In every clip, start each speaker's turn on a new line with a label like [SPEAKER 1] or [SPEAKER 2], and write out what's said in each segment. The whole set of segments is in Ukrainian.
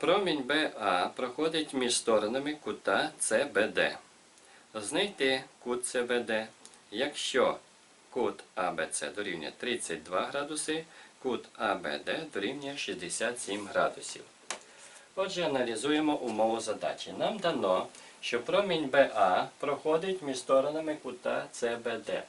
[SPEAKER 1] Промінь БА проходить між сторонами кута CBD. Знайти кут CBD, якщо кут АБЦ дорівнює 32 градуси, кут АБД дорівнює 67 градусів. Отже, аналізуємо умову задачі. Нам дано, що промінь БА проходить між сторонами кута CBD.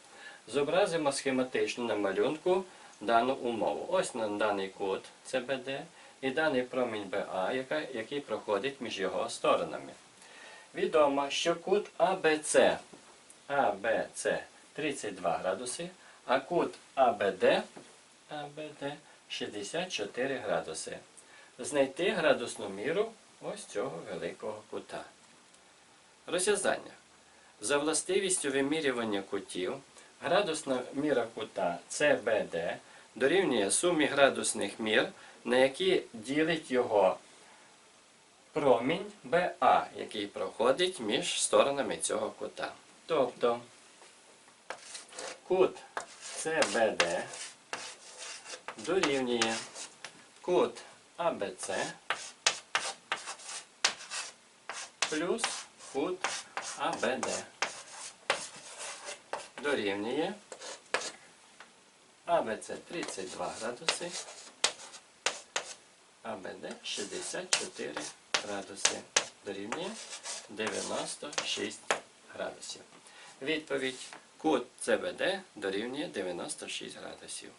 [SPEAKER 1] Зобразимо схематично на малюнку дану умову. Ось на даний кут CBD і даний промінь БА, який проходить між його сторонами. Відомо, що кут АБЦ, АБЦ 32 градуси, а кут АБД, АБД 64 градуси. Знайти градусну міру ось цього великого кута. Розв'язання. За властивістю вимірювання кутів, градусна міра кута CBD дорівнює сумі градусних мір, на які ділить його промінь BA, який проходить між сторонами цього кута. Тобто кут CBD дорівнює кут ABC плюс кут АБД дорівнює АБЦ 32 градуси, АБД 64 градуси дорівнює 96 градусів. Відповідь кут ЦБД дорівнює 96 градусів.